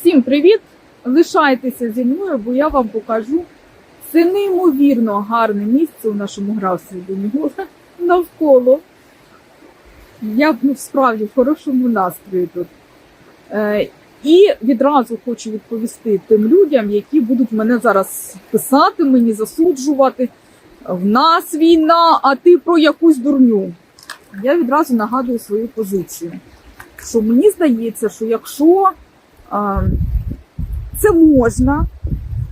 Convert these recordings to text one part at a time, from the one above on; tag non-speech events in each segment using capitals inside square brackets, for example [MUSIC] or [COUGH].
Всім привіт! Лишайтеся зі мною, бо я вам покажу це неймовірно гарне місце у нашому Домігова навколо. Я ну, справді в хорошому настрої тут. Е, і відразу хочу відповісти тим людям, які будуть мене зараз писати, мені засуджувати. В нас війна, а ти про якусь дурню. Я відразу нагадую свою позицію. Що мені здається, що якщо це можна,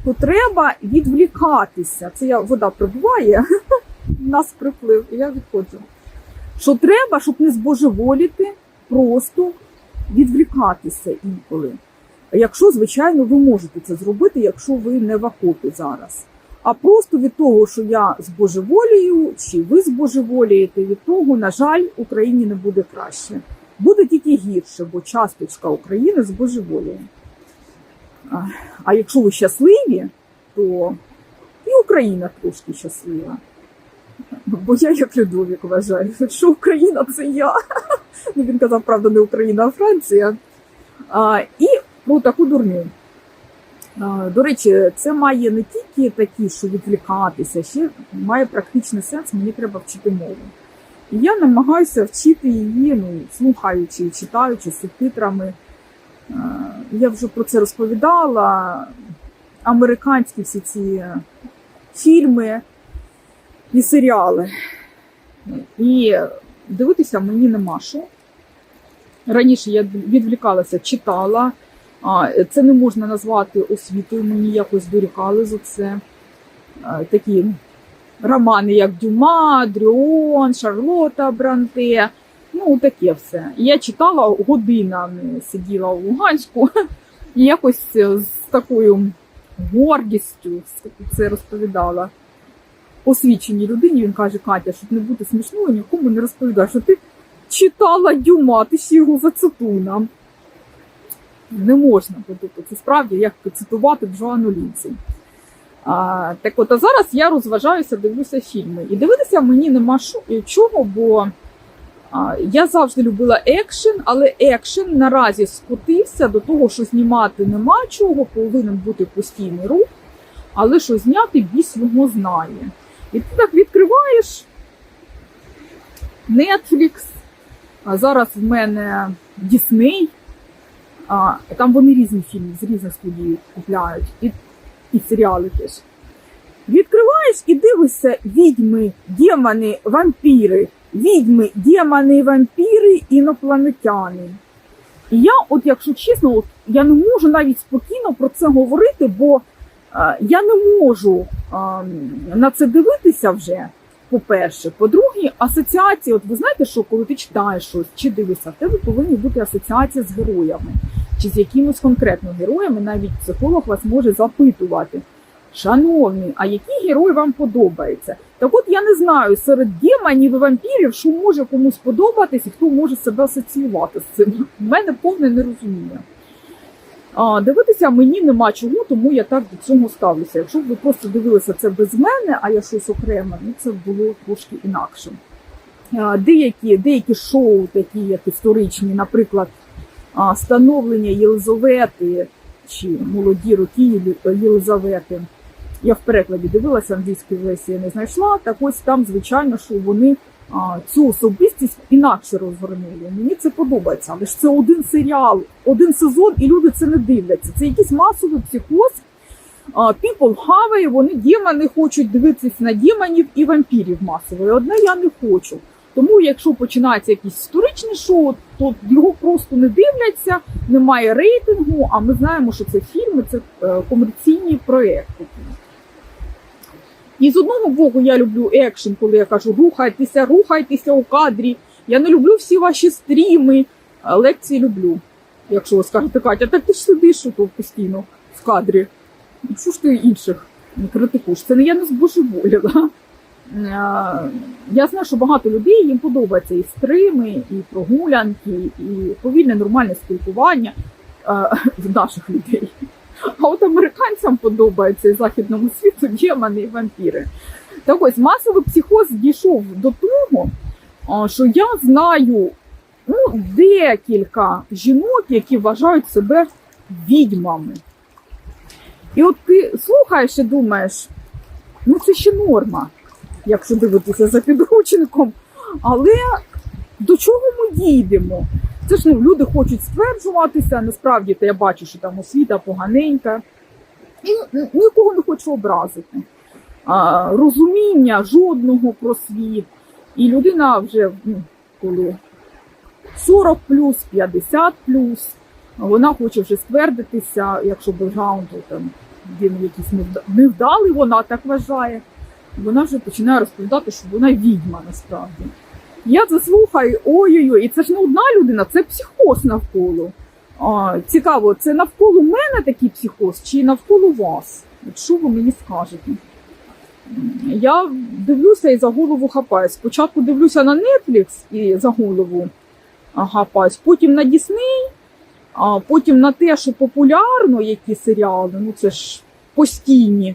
то треба відвлікатися. Це я вода прибуває, [LAUGHS] нас приплив, і я відходжу. Що треба, щоб не збожеволіти, просто відвлікатися інколи. Якщо, звичайно, ви можете це зробити, якщо ви не в окопі зараз. А просто від того, що я збожеволію, чи ви збожеволієте, від того, на жаль, Україні не буде краще. Буде тільки гірше, бо часточка України збожеволює. А- якщо ви щасливі, то і Україна трошки щаслива. Бо я як Людовік вважаю, що Україна це я. Ну, він казав, правда, не Україна, а Франція. А, і про таку дурню. А, До речі, це має не тільки такі, що відвлікатися, ще має практичний сенс, мені треба вчити мову. І я намагаюся вчити її, ну, слухаючи, читаючи з субтитрами. Е, Я вже про це розповідала. Американські всі ці фільми і серіали. І дивитися мені нема що. Раніше я відвлікалася, читала. Це не можна назвати освітою, мені якось дорікали за це. Такі романи, як Дюма, Дріон, Шарлота Бранте. Ну, таке все. Я читала годинами, сиділа у Луганську і якось з такою гордістю це розповідала. Освіченій людині він каже, Катя, щоб не бути смішною, нікому не розповідає, що ти читала Дюма, ти ще його зацитуй нам. Не можна, тобто це справді як цитувати Джоанну Лінці. А, так от, а зараз я розважаюся, дивлюся фільми. І дивитися мені нема що, чого, бо а, я завжди любила екшен, але екшен наразі скотився до того, що знімати нема чого, повинен бути постійний рух, але що зняти біс його знає. І ти так відкриваєш Netflix, а зараз в мене Disney, а, там вони різні фільми з різних студій купляють, і серіали. Відкриваєш і дивишся відьми, демони, вампіри, відьми, демони, вампіри, інопланетяни. І я, от якщо чесно, от, я не можу навіть спокійно про це говорити, бо е, я не можу е, на це дивитися вже. По-перше, по-друге, асоціації. От ви знаєте, що коли ти читаєш щось чи дивишся, в тебе повинні бути асоціації з героями чи з якимось конкретно героями. Навіть психолог вас може запитувати. Шановний, а який герой вам подобається? Так от я не знаю серед демонів і вампірів, що може комусь подобатись і хто може себе асоціювати з цим. У мене повне нерозуміння. А, дивитися мені нема чого, тому я так до цього ставлюся. Якщо б ви просто дивилися це без мене, а я щось окреме, ну це було трошки інакше. А, деякі, деякі шоу, такі як історичні, наприклад, становлення Єлизавети чи молоді роки Єлизавети. Я в перекладі дивилася англійську версію, не знайшла. Так ось там, звичайно, що вони цю особистість інакше розгорнули. Мені це подобається, але ж це один серіал, один сезон, і люди це не дивляться. Це якийсь масовий психоз. People have, вони демони хочуть дивитися на демонів і вампірів масово. Одне я не хочу. Тому, якщо починається якесь історичне шоу, то його просто не дивляться, немає рейтингу. А ми знаємо, що це фільми, це е, комерційні проекти. І з одного боку я люблю екшен, коли я кажу рухайтеся, рухайтеся у кадрі. Я не люблю всі ваші стріми. Лекції люблю. Якщо ви скажете, Катя, так ти ж сидиш тут постійно в кадрі. Ну, Що ж ти інших не критикуєш? Це не я не збожеволіла. Е, Я знаю, що багато людей їм подобаються і стрими, і прогулянки, і повільне нормальне спілкування е, [LAUGHS] в наших людей. А от американцям подобається і західному світу демони і вампіри. Так ось масовий психоз дійшов до того, що я знаю ну, декілька жінок, які вважають себе відьмами. І от ти слухаєш і думаєш, ну це ще норма, якщо дивитися за підручником. Але до чого ми дійдемо? Це ж ну, люди хочуть стверджуватися, насправді я бачу, що там освіта поганенька. І нікого не хочу образити. А, розуміння жодного про світ. І людина вже ну, коли 40 плюс, 50 плюс, вона хоче вже ствердитися, якщо бекграунд він якийсь невдалий, вона так вважає. Вона вже починає розповідати, що вона відьма насправді. Я це слухаю, ой-ой-ой, і це ж не одна людина, це психоз навколо. А, цікаво, це навколо мене такий психоз чи навколо вас? От що ви мені скажете? Я дивлюся і за голову хапаюсь. Спочатку дивлюся на Netflix і за голову хапаюсь, потім на Disney, а потім на те, що популярно, які серіали, ну це ж постійні.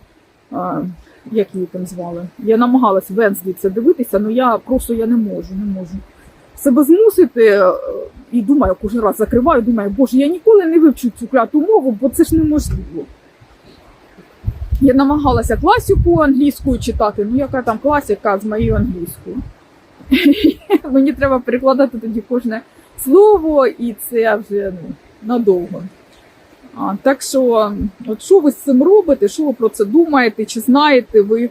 Як її там звали? Я намагалась Венслі це дивитися, але я просто я не можу, не можу себе змусити. е, І думаю, кожен раз закриваю, думаю, боже, я ніколи не вивчу цю кляту мову, бо це ж неможливо. Я намагалася класику англійською читати, ну яка там класика з моєю англійською. [LAUGHS] Мені треба перекладати тоді кожне слово, і це вже ну, надовго. Так що, от що ви з цим робите, що ви про це думаєте, чи знаєте ви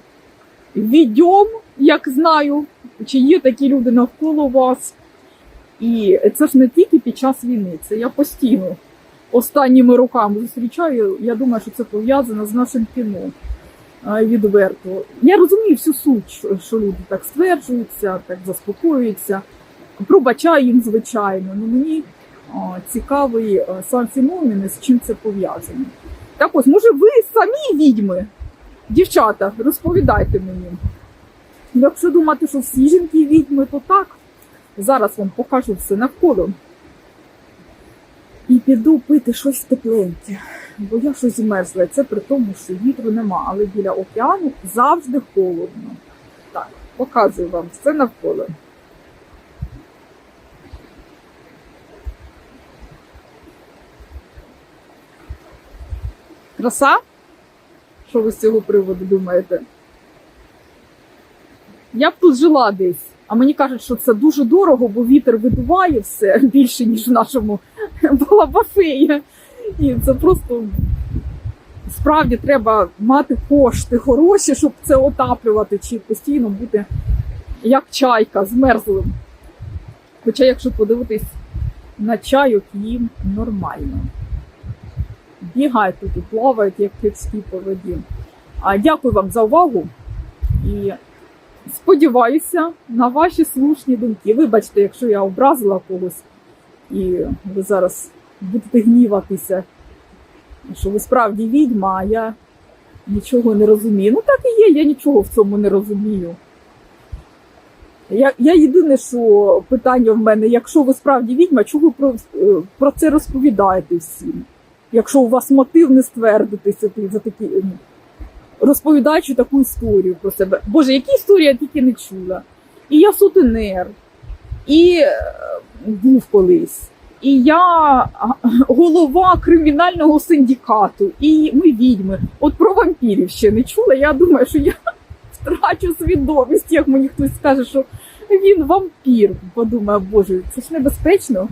відьом, як знаю, чи є такі люди навколо вас. І це ж не тільки під час війни, це я постійно останніми роками зустрічаю. Я думаю, що це пов'язано з нашим кіно відверто. Я розумію всю суть, що- люди так стверджуються, так заспокоюються. Пробачаю їм, звичайно. Ну мені цікавий сам феномен, з чим це пов'язано. Так ось, може, ви самі відьми? Дівчата, розповідайте мені. Якщо думати, що всі жінки відьми, то так. Зараз вам покажу все навколо. І піду пити щось тепленьке, бо я щось змерзла. Це при тому, що вітру нема, але біля океану завжди холодно. Так, показую вам все навколо. Краса? Що ви з цього приводу думаєте? Я б тут жила десь. А мені кажуть, що це дуже дорого, бо вітер видуває все більше, ніж в нашому балабафеї. І це просто справді треба мати кошти хороші, щоб це отаплювати, чи постійно бути як чайка змерзлим. Хоча, якщо подивитись на чайок, їм нормально. Бігають тут і плавають, як кицькі по воді. А дякую вам за увагу і сподіваюся на ваші слушні думки. Вибачте, якщо я образила когось, і ви зараз будете гніватися, що ви справді відьма, а я нічого не розумію. Ну так і є, я нічого в цьому не розумію. Я, я єдине, що питання в мене, якщо ви справді відьма, чого ви про, е, про це розповідаєте всім? Якщо у вас мотив не ствердитися за такі, ну, розповідаючи таку історію про себе. Боже, які історії я тільки не чула. І я сутенер, і е, був колись, і я голова кримінального синдикату, і ми відьми. От про вампірів ще не чула. Я думаю, що я [LAUGHS] втрачу свідомість, як мені хтось скаже, що він вампір. Подумаю, боже, це ж небезпечно.